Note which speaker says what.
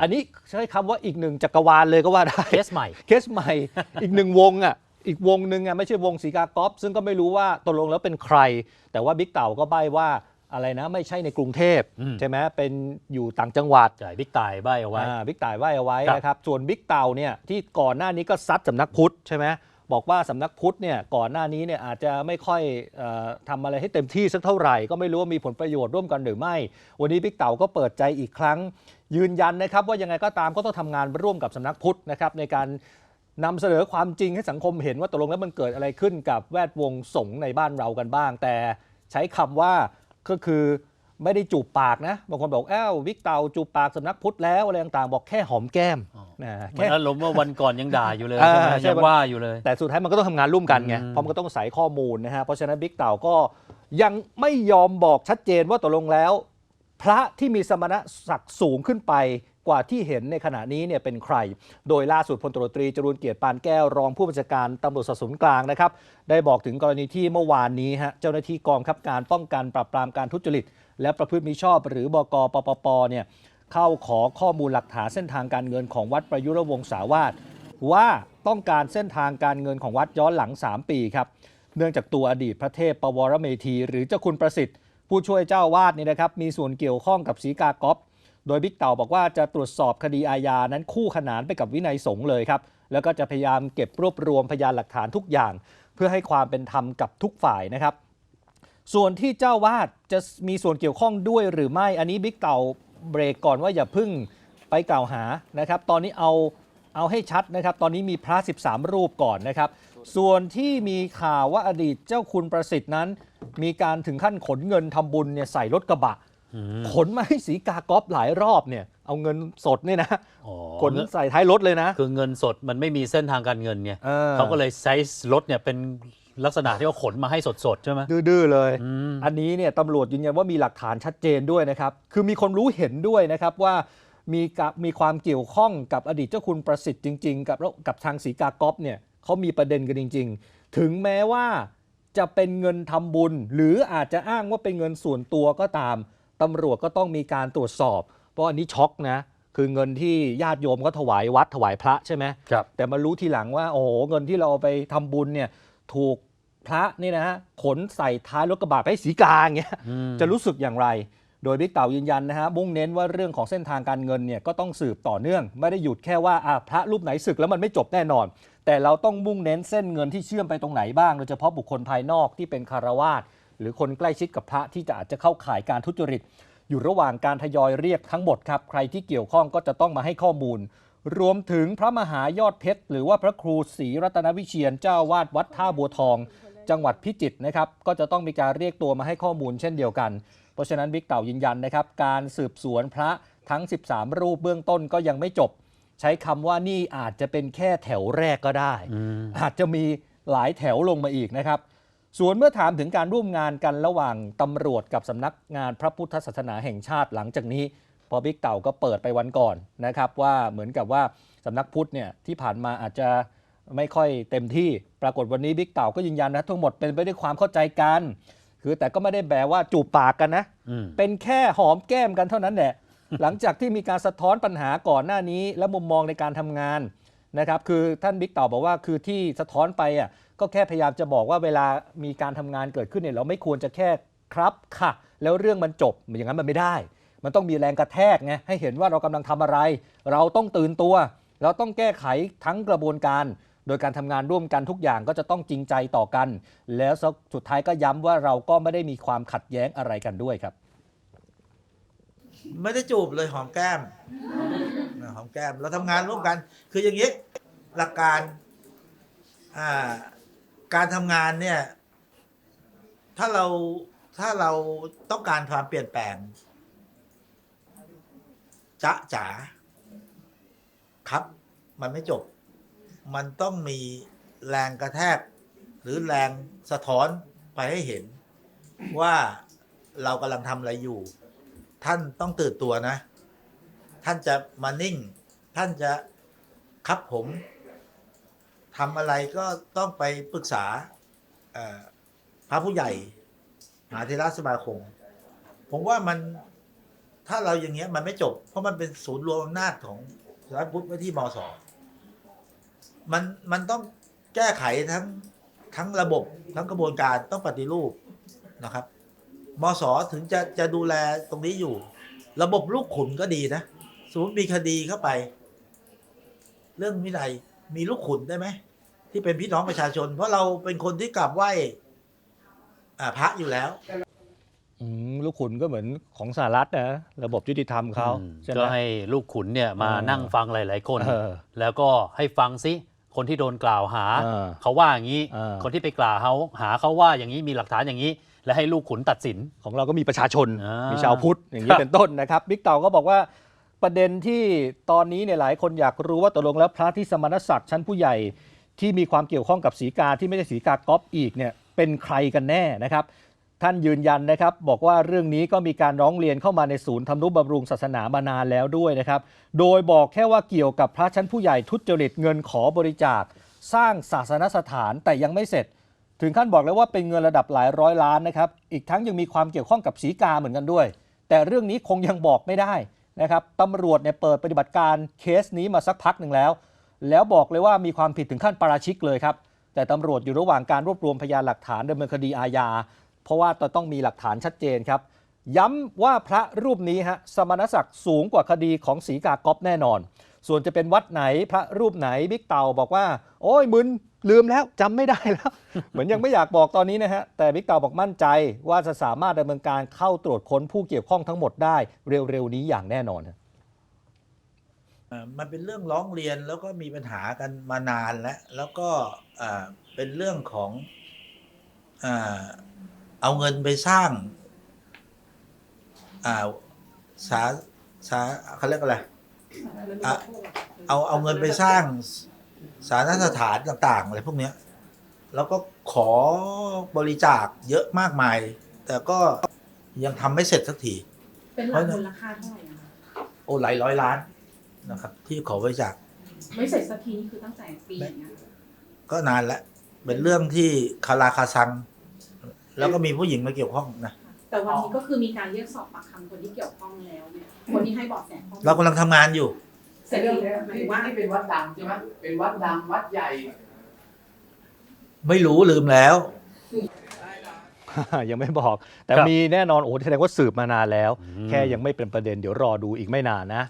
Speaker 1: อันนี้ใช้คำว่าอีกหนึ่งจักรวาลเลยก็ว่าได้
Speaker 2: เคสใหม่
Speaker 1: เคสใหม่ อีกหนึ่งวงอะ อีกวงหนึ่งอะไม่ใช่วงสีกากอฟซึ่งก็ไม่รู้ว่าตกลงแล้วเป็นใคร แต่ว่าบิ๊กเต่าก็ใบ้ว่าอะไรนะ ไม่ใช่ในกรุงเทพ
Speaker 2: อืม
Speaker 1: ใช่ไหมเป็นอยู่ต่างจังหวัด
Speaker 2: จ่ายบิ๊กตายใบเอาไว้
Speaker 1: อ่าบิ๊กต่ายไว้เอาไว้
Speaker 2: ครับ
Speaker 1: นะครับ ส่วนบิ๊กเต่าเนี่ยที่ก่อนหน้านี้ก็ซัดสำนักพุทธใช่ไหมบอกว่าสำนักพุทธเนี่ยก่อนหน้านี้เนี่ยอาจจะไม่ค่อยเออทำอะไรให้เต็มที่สักเท่าไหร่ ก็ไม่รู้ว่ามีผลประโยชน์ร่วมกันหรือไม่ วันนี้บิ๊กเต่าก็เปิดใจอีกครั้ง ยืนยันนะครับว่ายังไงก็ตามก็ต้องทำงานร่วมกับสำนักพุทธนะครับในการนำเสนอความจริงให้สังคมเห็นว่าตกลงแล้วมันเกิดอะไรขึ้นกับแวดวงสงฆ์ในบ้านเรากันบ้าง แต่ใช้คำว่าก็คือไม่ได้จูบปากนะบางคนบอกอ้าววิกเตาจูบปากสำนักพุทธแล้วอะไรต่างๆ บอกแค่หอมแก้ม
Speaker 2: อ๋อ
Speaker 1: นะ
Speaker 2: มัน
Speaker 1: แค่
Speaker 2: อารมณ์ว่าวันก่อนยังด่าอยู่เลย
Speaker 1: อ่า
Speaker 2: ใช่ไหม
Speaker 1: ใช่
Speaker 2: ยังว่าอยู่เลย
Speaker 1: แต่สุดท้ายมันก็ต้องทำงานร่วมกันไง
Speaker 2: อืม
Speaker 1: เพราะมันก็ต้องใส่ข้อมูลนะฮะเพราะฉะนั้นบิ๊กเต่าก็ยังไม่ยอมบอกชัดเจนว่าตกลงแล้ว พระที่มีสมณศักดิ์สูงขึ้นไปกว่าที่เห็นในขณะนี้เนี่ยเป็นใคร โดยล่าสุดพลตรตรีจรูนเกียรติปานแก้วรองผู้บัญชาการตำรวจสอบสวนกลางนะครับ ได้บอกถึงกรณีที่เมื่อวานนี้ฮะเจ้าหน้าที่กองคับการป้องกันปราบปรามการทุจริต และประพฤติมิชอบ หรือบกปปปเนี่ยเข้าขอข้อมูลหลักฐานเส้นทางการเงินของวัดประยุรวงศาวาสว่าต้องการเส้นทางการเงินของวัดย้อนหลัง 3 ปีครับเนื่องจากตัวอดีตพระเทพปวรเมธี หรือเจ้าคุณประสิทธิ์ ผู้ช่วยเจ้าวาดนี่นะครับมีส่วนเกี่ยวข้องกับสีกากอฟโดยบิ๊กเต่าบอกว่าจะตรวจสอบคดีอาญานั้นคู่ขนานไปกับวินัยสงฆ์เลยครับ แล้วก็จะพยายามเก็บรวบรวมพยานหลักฐานทุกอย่าง เพื่อให้ความเป็นธรรมกับทุกฝ่ายนะครับ ส่วนที่เจ้าวาดจะมีส่วนเกี่ยวข้องด้วยหรือไม่อันนี้บิ๊กเต่าเบรกก่อนว่าอย่าพึ่งไปกล่าวหานะครับ ตอนนี้เอาเอาให้ชัดนะครับ ตอนนี้มีพระ 13 รูปก่อนนะครับ ส่วนที่มีข่าวว่าอดีตเจ้าคุณประสิทธิ์นั้น มีการถึงขั้นขนเงินทำบุญเนี่ยใส่รถกระบะ ขนมาให้สีกากอฟหลายรอบเนี่ย เอาเงินสดเนี่ยนะ
Speaker 2: อ๋อ
Speaker 1: ขนใส่ท้ายรถเลยนะ
Speaker 2: คือเงินสดมันไม่มีเส้นทางการเงินไง
Speaker 1: ออ
Speaker 2: เขาก็เลยใช้รถเนี่ยเป็นลักษณะที่ว่าขนมาให้สดๆใช่ไหม
Speaker 1: ดื้อๆเลย
Speaker 2: อืม
Speaker 1: อันนี้เนี่ยตำรวจยืนยันว่ามีหลักฐานชัดเจนด้วยนะครับ คือมีคนรู้เห็นด้วยนะครับว่ามีกับมีความเกี่ยวข้องกับอดีตเจ้าคุณประสิทธิ์จริง ๆ กับกับทางสีกากอฟเนี่ยเขามีประเด็นกันจริง ๆ ถึงแม้ว่า จะเป็นเงินทำบุญ หรืออาจจะอ้างว่าเป็นเงินส่วนตัวก็ตามตำรวจก็ต้องมีการตรวจสอบ เพราะอันนี้ช็อกนะ คือเงินที่ญาติโยมก็ถวายวัดถวายพระใช่ไหม
Speaker 2: ครับ
Speaker 1: แต่มารู้ทีหลังว่าโอ้โหเงินที่เราเอาไปทำบุญเนี่ยถูกพระนี่นะฮะขนใส่ท้ายรถกระบะไปให้สีกาอย่างเงี้ย
Speaker 2: อืม
Speaker 1: จะรู้สึกอย่างไร โดยบิ๊กเต่ายืนยันนะฮะมุ่งเน้นว่าเรื่องของเส้นทางการเงินเนี่ยก็ต้องสืบต่อเนื่อง ไม่ได้หยุดแค่ว่าอะพระรูปไหนศึกแล้วมันไม่จบแน่นอน แต่เราต้องมุ่งเน้นเส้นเงินที่เชื่อมไปตรงไหนบ้าง โดยเฉพาะบุคคลภายนอกที่เป็นคารวาสหรือคนใกล้ชิดกับพระที่จะอาจจะเข้าข่ายการทุจริต อยู่ระหว่างการทยอยเรียกทั้งหมดครับใครที่เกี่ยวข้องก็จะต้องมาให้ข้อมูล รวมถึงพระมหายอดเพชรหรือว่าพระครูศรีรัตนวิเชียนเจ้าวาดวัดท่าบัวทอง จังหวัดพิจิตรนะครับก็จะต้องมีการเรียกตัวมาให้ข้อมูลเช่นเดียวกัน เพราะฉะนั้นบิ๊กเต่ายืนยันนะครับ การสืบสวนพระทั้ง 13 รูปเบื้องต้นก็ยังไม่จบ ใช้คำว่านี่อาจจะเป็นแค่แถวแรกก็ได้
Speaker 2: อืม
Speaker 1: อาจจะมีหลายแถวลงมาอีกนะครับ ส่วนเมื่อถามถึงการร่วมงานกันระหว่างตำรวจกับสำนักงานพระพุทธศาสนาแห่งชาติหลังจากนี้ พอบิ๊กเต่าก็เปิดไปวันก่อนนะครับ ว่าเหมือนกับว่าสำนักพุทธเนี่ยที่ผ่านมาอาจจะไม่ค่อยเต็มที่ ปรากฏวันนี้บิ๊กเต่าก็ยืนยันนะทั้งหมดเป็นไปด้วยความเข้าใจกัน คือแต่ก็ไม่ได้แปลว่าจูบปากกันนะ
Speaker 2: อืม
Speaker 1: เป็นแค่หอมแก้มกันเท่านั้นแหละ หลังจากที่มีการสะท้อนปัญหาก่อนหน้านี้ และมุมมองในการทำงานนะครับ คือท่านบิ๊กเต่าบอกว่าคือที่สะท้อนไปอะก็แค่พยายามจะบอกว่าเวลามีการทำงานเกิดขึ้นเนี่ยเราไม่ควรจะแค่ครับค่ะ แล้วเรื่องมันจบอย่างนั้นมันไม่ได้ มันต้องมีแรงกระแทกไงให้เห็นว่าเรากำลังทำอะไร เราต้องตื่นตัว เราต้องแก้ไขทั้งกระบวนการ โดยการทำงานร่วมกันทุกอย่างก็จะต้องจริงใจต่อกัน แล้วสุดท้ายก็ย้ำว่าเราก็ไม่ได้มีความขัดแย้งอะไรกันด้วยครับ
Speaker 3: ไม่ได้จูบเลยหอมแก้มหอมแก้มเราทำงานร่วมกัน คืออย่างนี้หลักการการทำงานเนี่ย ถ้าเราถ้าเราต้องการความเปลี่ยนแปลงจะจ๋าครับ มันไม่จบ มันต้องมีแรงกระแทก หรือแรงสะท้อนไปให้เห็น ว่าเรากำลังทำอะไรอยู่ ท่านต้องตื่นตัวนะ ท่านจะมานิ่ง ท่านจะครับผมทำอะไรก็ต้องไปปรึกษาพระผู้ใหญ่มหาเทราสมาคม ผมว่ามันถ้าเราอย่างเงี้ยมันไม่จบ เพราะมันเป็นศูนย์รวมอำนาจของสานพุทธไว้ที่มส มันมันต้องแก้ไขทั้งทั้งระบบทั้งกระบวนการต้องปฏิรูปนะครับมสถึงจะจะดูแลตรงนี้อยู่ ระบบลูกขุนก็ดีนะสมมติมีคดีเข้าไป เรื่องวินัยมีลูกขุนได้ไหมที่เป็นพี่น้องประชาชน เพราะเราเป็นคนที่กราบไหว้อ่าพระอยู่แล้ว
Speaker 1: อืมลูกขุนก็เหมือนของสหรัฐนะระบบยุติธรรมเขา
Speaker 2: อืม
Speaker 1: ใช่ไหม
Speaker 2: ก็ให้ลูกขุนเนี่ยมา
Speaker 1: เออ
Speaker 2: นั่งฟังหลาย ๆ คน
Speaker 1: เออ
Speaker 2: แล้วก็ให้ฟังซิ คนที่โดนกล่าวหา
Speaker 1: เออ
Speaker 2: เขาว่าอย่างนี้
Speaker 1: เออ
Speaker 2: คนที่ไปกล่าวเขาหาเขาว่าอย่างนี้มีหลักฐานอย่างนี้ และให้ลูกขุนตัดสิน
Speaker 1: ของเราก็มีประชาชน
Speaker 2: อ่ามี
Speaker 1: มีชาวพุทธอย่างนี้
Speaker 2: ครับ
Speaker 1: เป็นต้นนะครับบิ๊กเต่าก็บอกว่าประเด็นที่ตอนนี้เนี่ยหลายคนอยากรู้ว่าตกลงแล้วพระที่สมณศักดิ์ชั้นผู้ใหญ่ที่มีความเกี่ยวข้องกับสีกาที่ไม่ใช่สีกาก๊อปอีกเนี่ยเป็นใครกันแน่นะครับ ท่านยืนยันนะครับ บอกว่าเรื่องนี้ก็มีการร้องเรียนเข้ามาในศูนย์ทำนุบำรุงศาสนามานานแล้วด้วยนะครับ โดยบอกแค่ว่าเกี่ยวกับพระชั้นผู้ใหญ่ทุจริตเงินขอบริจาค สร้างศาสนสถานแต่ยังไม่เสร็จ ถึงขั้นบอกเลยว่าเป็นเงินระดับหลายร้อยล้านนะครับ อีกทั้งยังมีความเกี่ยวข้องกับสีกาเหมือนกันด้วย แต่เรื่องนี้คงยังบอกไม่ได้นะครับตำรวจเนี่ยเปิดปฏิบัติการเคสนี้มาสักพักหนึ่งแล้ว แล้วบอกเลยว่ามีความผิดถึงขั้นปาราชิกเลยครับแต่ตำรวจอยู่ระหว่างการรวบรวมพยานหลักฐานดำเนินคดีอาญา เพราะว่าต้องมีหลักฐานชัดเจนครับ ย้ำว่าพระรูปนี้ฮะสมณศักดิ์สูงกว่าคดีของศรีกากอบแน่นอน ส่วนจะเป็นวัดไหนพระรูปไหนบิ๊กเต่าบอกว่า โอ้ยมึนลืมแล้วจำไม่ได้แล้ว เหมือนยังไม่อยากบอกตอนนี้นะฮะ แต่บิ๊กเต่าบอกมั่นใจว่าจะสามารถดำเนินการเข้าตรวจค้นผู้เกี่ยวข้องทั้งหมดได้เร็วๆนี้อย่างแน่นอน
Speaker 3: มันเป็นเรื่องร้องเรียนแล้วก็มีปัญหากันมานานแล้ว แล้วก็เป็นเรื่องของ เอาเงินไปสร้าง อ่าสาสาเขาเรียกอะไรอะเอาเอาเงินไปสร้างสาธารณสถานต่าง ๆ อะไรพวกเนี้ย แล้วก็ขอบริจาคเยอะมากมาย แต่ก็ยังทำไม่เสร็จสักที
Speaker 4: เป็นหลักมูลค่าเท่าไหร่นะคะ
Speaker 3: โอ้หลายร้อยล้านนะครับ ที่ขอบริจาค
Speaker 4: ไม่เสร็จสักทีนี่คือตั้งแต่ปีไหนนะ
Speaker 3: ก็นานแล้ว เป็นเรื่องที่คาราคาซัง แล้วก็มีผู้หญิงมาเกี่ยวข้องนะ
Speaker 4: แต่วันนี้ก็คือมีการเรียกสอบปากคำคนที่เกี่ยวข้องแล้วเนี่ยคนที่ให้เบาะแสข้อมูล
Speaker 3: เรากำลังทำงานอยู่
Speaker 4: เสร็จ
Speaker 5: เรื่อง
Speaker 4: แล้
Speaker 5: เนี้ยว
Speaker 4: หมาย
Speaker 5: ที่
Speaker 4: ถึงว่า
Speaker 5: ที่เป็นวัดดังใช่ไหมเป็นวัดดังวัดใหญ่
Speaker 3: ไม่รู้ลืมแล้ว
Speaker 1: ยังไม่บอก แต่
Speaker 2: ครับ
Speaker 1: มีแน่นอนโอ้แสดงว่าสืบมานานแล้ว
Speaker 2: อืม
Speaker 1: แค่ยังไม่เป็นประเด็นเดี๋ยวรอดูอีกไม่นานนะ